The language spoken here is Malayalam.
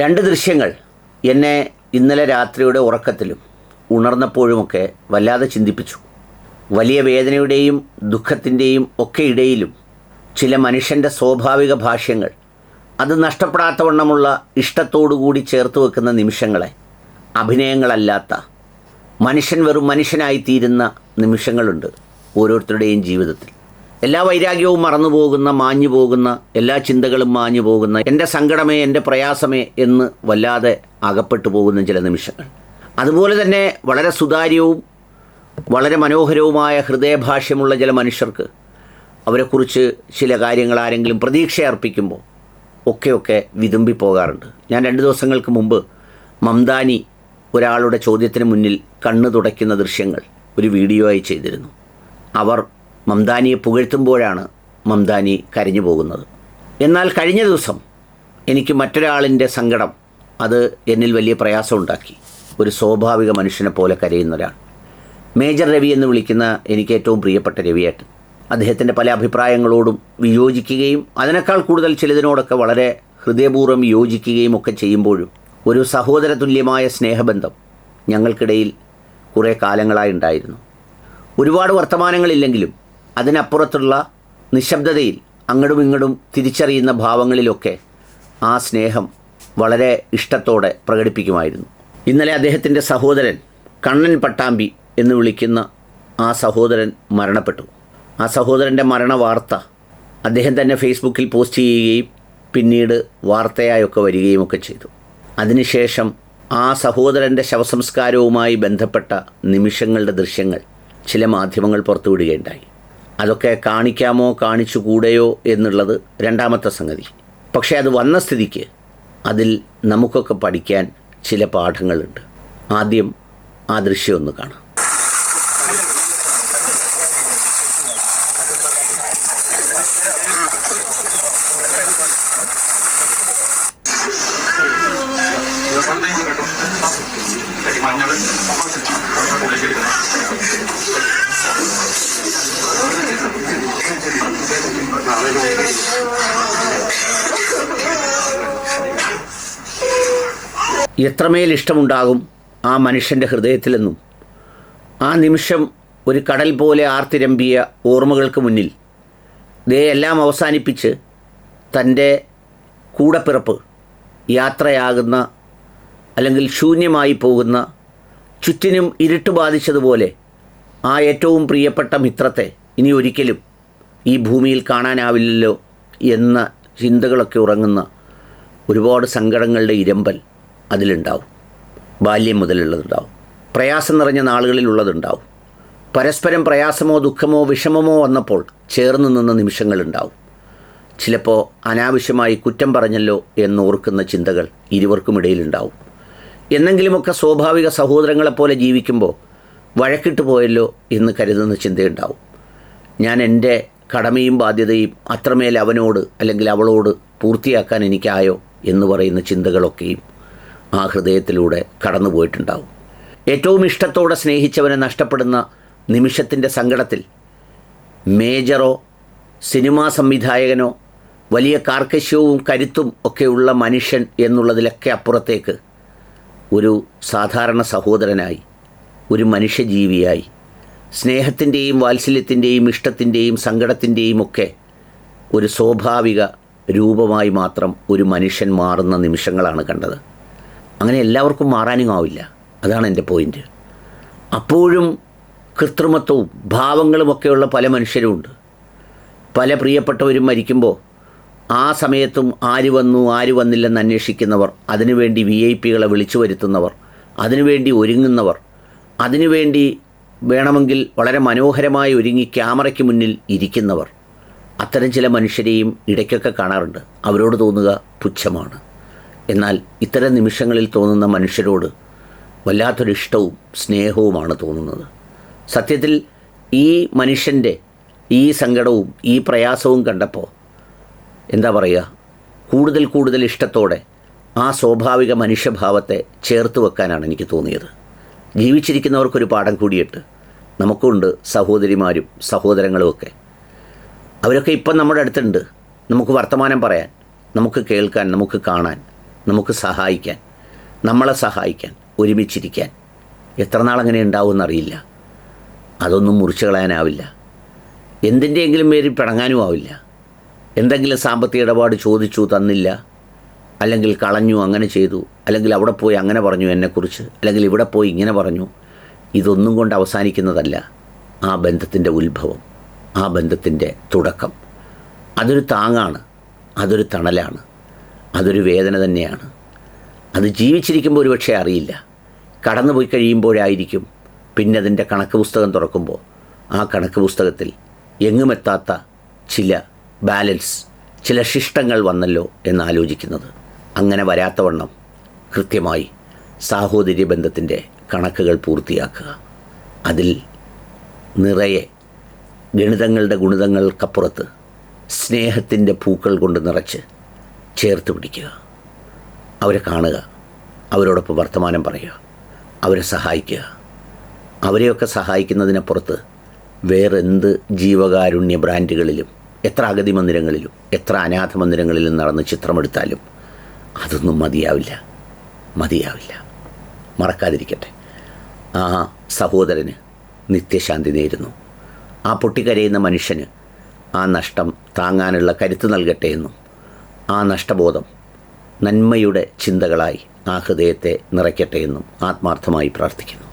രണ്ട് ദൃശ്യങ്ങൾ എന്നെ ഇന്നലെ രാത്രിയുടെ ഉറക്കത്തിലും ഉണർന്നപ്പോഴുമൊക്കെ വല്ലാതെ ചിന്തിപ്പിച്ചു. വലിയ വേദനയുടെയും ദുഃഖത്തിന്റെയും ഒക്കെ ഇടയിലും ചില മനുഷ്യന്റെ സ്വാഭാവിക ഭാഷ്യങ്ങൾ അത് നഷ്ടപ്പെടാത്തവണ്ണമുള്ള ഇഷ്ടത്തോടുകൂടി ചേർത്ത് വെക്കുന്ന നിമിഷങ്ങളെ അഭിനയങ്ങളല്ലാത്ത മനുഷ്യൻ വെറും മനുഷ്യനായിത്തീരുന്ന നിമിഷങ്ങളുണ്ട് ഓരോരുത്തരുടെയും ജീവിതത്തിൽ. എല്ലാ വൈരാഗ്യവും മറന്നു പോകുന്ന മാഞ്ഞു പോകുന്ന എല്ലാ ചിന്തകളും മാഞ്ഞു പോകുന്ന എന്റെ സങ്കടമേ എന്റെ പ്രയാസമേ എന്ന് വല്ലാതെ അകപ്പെട്ടു പോകുന്ന ചില നിമിഷങ്ങൾ. അതുപോലെ തന്നെ വളരെ സുതാര്യവും വളരെ മനോഹരവുമായ ഹൃദയഭാഷ്യമുള്ള ചില മനുഷ്യർക്ക് അവരെക്കുറിച്ച് ചില കാര്യങ്ങൾ ആരെങ്കിലും പ്രതീക്ഷ അർപ്പിക്കുമ്പോൾ ഒക്കെയൊക്കെ വിതുമ്പി പോകാറുണ്ട്. ഞാൻ രണ്ട് ദിവസങ്ങൾക്ക് മുമ്പ് മംദാനി ഒരാളുടെ ചോദ്യത്തിന് മുന്നിൽ കണ്ണു തുടയ്ക്കുന്ന ദൃശ്യങ്ങൾ ഒരു വീഡിയോ ആയി ചെയ്തിരുന്നു. അവർ മംദാനിയെ പുകഴ്ത്തുമ്പോഴാണ് മംദാനി കരഞ്ഞു പോകുന്നത്. എന്നാൽ കഴിഞ്ഞ ദിവസം എനിക്ക് മറ്റൊരാളിന്റെ സങ്കടം അത് എന്നിൽ വലിയ പ്രയാസമുണ്ടാക്കി ഒരു സ്വാഭാവിക മനുഷ്യനെ പോലെ കരയുന്ന ഒരാൾ. മേജർ രവി എന്ന് വിളിക്കുന്ന എനിക്ക് ഏറ്റവും പ്രിയപ്പെട്ട രവിയേട്ടൻ. അദ്ദേഹത്തിന്റെ പല അഭിപ്രായങ്ങളോടും വിയോജിക്കുകയും അതിനേക്കാൾ കൂടുതൽ ചിലതിനോടൊക്കെ വളരെ ഹൃദയപൂർവം യോജിക്കുകയും ഒക്കെ ചെയ്യുമ്പോഴും ഒരു സഹോദര തുല്യമായ സ്നേഹബന്ധം ഞങ്ങൾക്കിടയിൽ കുറേ കാലങ്ങളായി ഉണ്ടായിരുന്നു. ഒരുപാട് വർത്തമാനങ്ങളില്ലെങ്കിലും അതിനപ്പുറത്തുള്ള നിശബ്ദതയിൽ അങ്ങടും ഇങ്ങടും തിരിച്ചറിയുന്ന ഭാവങ്ങളിലൊക്കെ ആ സ്നേഹം വളരെ ഇഷ്ടത്തോടെ പ്രകടിപ്പിക്കുമായിരുന്നു. ഇന്നലെ അദ്ദേഹത്തിന്റെ സഹോദരൻ കണ്ണൻ പട്ടാമ്പി എന്ന് വിളിക്കുന്ന ആ സഹോദരൻ മരണപ്പെട്ടു. ആ സഹോദരന്റെ മരണ വാർത്ത അദ്ദേഹം തന്നെ ഫേസ്ബുക്കിൽ പോസ്റ്റ് ചെയ്യുകയും പിന്നീട് വാർത്തയായൊക്കെ വരികയും ഒക്കെ ചെയ്തു. അതിനുശേഷം ആ സഹോദരന്റെ ശവസംസ്കാരവുമായി ബന്ധപ്പെട്ട നിമിഷങ്ങളുടെ ദൃശ്യങ്ങൾ ചില മാധ്യമങ്ങൾ പുറത്തുവിടുകയുണ്ടായി. അതൊക്കെ കാണിക്കാമോ കാണിച്ചുകൂടെയോ എന്നുള്ളത് രണ്ടാമത്തെ സംഗതി. പക്ഷേ അത് വന്ന സ്ഥിതിക്ക് അതിൽ നമുക്കൊക്കെ പഠിക്കാൻ ചില പാഠങ്ങളുണ്ട്. ആദ്യം ആ ദൃശ്യം ഒന്ന് കാണാം. മഞ്ഞൾ എത്രമേൽ ഇഷ്ടമുണ്ടാകും ആ മനുഷ്യന്റെ ഹൃദയത്തിലെന്നും ആ നിമിഷം ഒരു കടൽ പോലെ ആർത്തിരമ്പിയ ഓർമ്മകൾക്ക് മുന്നിൽ ദേ എല്ലാം അവസാനിപ്പിച്ച് തന്റെ കൂടപ്പിറപ്പ് യാത്രയാകുന്ന അല്ലെങ്കിൽ ശൂന്യമായി പോകുന്ന ചുറ്റിനും ഇരുട്ട് ബാധിച്ചതുപോലെ ആ ഏറ്റവും പ്രിയപ്പെട്ട മിത്രത്തെ ഇനി ഒരിക്കലും ഈ ഭൂമിയിൽ കാണാനാവില്ലല്ലോ എന്ന ചിന്തകളൊക്കെ ഉറങ്ങുന്ന ഒരുപാട് സങ്കടങ്ങളുടെ ഇരമ്പൽ അതിലുണ്ടാവും. ബാല്യം മുതലുള്ളതുണ്ടാവും. പ്രയാസം നിറഞ്ഞ നാളുകളിലുള്ളതുണ്ടാവും. പരസ്പരം പ്രയാസമോ ദുഃഖമോ വിഷമമോ വന്നപ്പോൾ ചേർന്ന് നിന്ന നിമിഷങ്ങളുണ്ടാവും. ചിലപ്പോൾ അനാവശ്യമായി കുറ്റം പറഞ്ഞല്ലോ എന്നോർക്കുന്ന ചിന്തകൾ ഇരുവർക്കുമിടയിലുണ്ടാവും എന്നെങ്കിലുമൊക്കെ സ്വാഭാവിക സഹോദരങ്ങളെപ്പോലെ ജീവിക്കുമ്പോൾ വഴക്കിട്ട് പോയല്ലോ എന്ന് കരുതുന്ന ചിന്തയുണ്ടാവും. ഞാൻ എന്റെ കടമയും ബാധ്യതയും അത്രമേൽ അവനോട് അല്ലെങ്കിൽ അവളോട് പൂർത്തിയാക്കാൻ എനിക്കായോ എന്ന് പറയുന്ന ചിന്തകളൊക്കെയും ആ ഹൃദയത്തിലൂടെ കടന്നു പോയിട്ടുണ്ടാവും ഏറ്റവും ഇഷ്ടത്തോടെ സ്നേഹിച്ചവനെ നഷ്ടപ്പെടുന്ന നിമിഷത്തിന്റെ സങ്കടത്തിൽ മേജറോ സിനിമാ സംവിധായകനോ വലിയ കാർക്കശ്യവും കരുത്തും ഒക്കെയുള്ള മനുഷ്യൻ എന്നുള്ളതിലൊക്കെ അപ്പുറത്തേക്ക് ഒരു സാധാരണ സഹോദരനായി ഒരു മനുഷ്യജീവിയായി സ്നേഹത്തിന്റെയും വാത്സല്യത്തിന്റെയും ഇഷ്ടത്തിന്റെയും സങ്കടത്തിന്റെയും ഒക്കെ ഒരു സ്വാഭാവിക രൂപമായി മാത്രം ഒരു മനുഷ്യൻ മാറുന്ന നിമിഷങ്ങളാണ് കണ്ടത്. അങ്ങനെ എല്ലാവർക്കും മാറാനും ആവില്ല. അതാണ് എന്റെ പോയിന്റ് അപ്പോഴും കൃത്രിമത്വവും ഭാവങ്ങളുമൊക്കെയുള്ള പല മനുഷ്യരുമുണ്ട്. പല പ്രിയപ്പെട്ടവരും മരിക്കുമ്പോൾ ആ സമയത്തും ആര് വന്നു ആര് വന്നില്ലെന്ന് അന്വേഷിക്കുന്നവർ അതിനുവേണ്ടി വി ഐ പികളെ വിളിച്ചു വരുത്തുന്നവർ അതിനുവേണ്ടി ഒരുങ്ങുന്നവർ അതിനുവേണ്ടി വേണമെങ്കിൽ വളരെ മനോഹരമായി ഒരുങ്ങി ക്യാമറയ്ക്ക് മുന്നിൽ ഇരിക്കുന്നവർ. അത്തരം ചില മനുഷ്യരെയും ഇടയ്ക്കൊക്കെ കാണാറുണ്ട്. അവരോട് തോന്നുക പുച്ഛമാണ്. എന്നാൽ ഇത്തരം നിമിഷങ്ങളിൽ തോന്നുന്ന മനുഷ്യരോട് വല്ലാത്തൊരു ഇഷ്ടവും സ്നേഹവുമാണ് തോന്നുന്നത്. സത്യത്തിൽ ഈ മനുഷ്യന്റെ ഈ സങ്കടവും ഈ പ്രയാസവും കണ്ടപ്പോൾ എന്താ പറയുക? കൂടുതൽ കൂടുതൽ ഇഷ്ടത്തോടെ ആ സ്വാഭാവിക മനുഷ്യഭാവത്തെ ചേർത്ത് വെക്കാനാണ് എനിക്ക് തോന്നിയത്. ജീവിച്ചിരിക്കുന്നവർക്കൊരു പാഠം കൂടിയിട്ട് നമുക്കുണ്ട് സഹോദരിമാരും സഹോദരങ്ങളുമൊക്കെ. അവരൊക്കെ ഇപ്പം നമ്മുടെ അടുത്തുണ്ട്. നമുക്ക് വർത്തമാനം പറയാൻ നമുക്ക് കേൾക്കാൻ നമുക്ക് കാണാൻ നമുക്ക് സഹായിക്കാൻ നമ്മളെ സഹായിക്കാൻ ഒരുമിച്ചിരിക്കാൻ എത്ര നാളങ്ങനെ ഉണ്ടാവുമെന്നറിയില്ല. അതൊന്നും മുറിച്ചു കളയാനാവില്ല. എന്തിന്റെയെങ്കിലും പേരിൽ പിണങ്ങാനും ആവില്ല എന്തെങ്കിലും സാമ്പത്തിക ഇടപാട് ചോദിച്ചു തന്നില്ല. അല്ലെങ്കിൽ കളഞ്ഞു അങ്ങനെ ചെയ്തു. അല്ലെങ്കിൽ അവിടെ പോയി അങ്ങനെ പറഞ്ഞു എന്നെക്കുറിച്ച്. അല്ലെങ്കിൽ ഇവിടെ പോയി ഇങ്ങനെ പറഞ്ഞു. ഇതൊന്നും കൊണ്ട് അവസാനിക്കുന്നതല്ല ആ ബന്ധത്തിന്റെ ഉത്ഭവം ആ ബന്ധത്തിന്റെ തുടക്കം. അതൊരു താങ്ങാണ് അതൊരു തണലാണ് അതൊരു വേദന തന്നെയാണ്. അത് ജീവിച്ചിരിക്കുമ്പോൾ ഒരുപക്ഷെ അറിയില്ല. കടന്നുപോയി കഴിയുമ്പോഴായിരിക്കും പിന്നെ അതിന്റെ കണക്ക് പുസ്തകം തുറക്കുമ്പോൾ ആ കണക്ക് പുസ്തകത്തിൽ എങ്ങുമെത്താത്ത ചില ബാലൻസ് ചില ശിഷ്ടങ്ങൾ വന്നല്ലോ എന്ന് ആലോചിക്കുന്നത് അങ്ങനെ വരാത്തവണ്ണം കൃത്യമായി സാഹോദര്യ ബന്ധത്തിന്റെ കണക്കുകൾ പൂർത്തിയാക്കുക. അതിൽ നിറയെ ഗണിതങ്ങളുടെ ഗുണിതങ്ങൾക്കപ്പുറത്ത് സ്നേഹത്തിന്റെ പൂക്കൾ കൊണ്ട് നിറച്ച് ചേർത്ത് പിടിക്കുക. അവരെ കാണുക. അവരോടൊപ്പം വർത്തമാനം പറയുക. അവരെ സഹായിക്കുക. അവരെയൊക്കെ സഹായിക്കുന്നതിനപ്പുറത്ത് വേറെന്ത് ജീവകാരുണ്യ ബ്രാൻഡുകളിലും എത്ര അഗതി മന്ദിരങ്ങളിലും എത്ര അനാഥ മന്ദിരങ്ങളിലും നടന്ന് ചിത്രമെടുത്താലും അതൊന്നും മതിയാവില്ല. മതിയാവില്ല. മറക്കാതിരിക്കട്ടെ. ആ സഹോദരന് നിത്യശാന്തി നേരുന്നു. ആ പൊട്ടിക്കരയുന്ന മനുഷ്യന് ആ നഷ്ടം താങ്ങാനുള്ള കരുത്ത് നൽകട്ടെ എന്നും ആ നഷ്ടബോധം നന്മയുടെ ചിന്തകളായി ആ ഹൃദയത്തെ നിറയ്ക്കട്ടെ എന്നും ആത്മാർത്ഥമായി പ്രാർത്ഥിക്കുന്നു.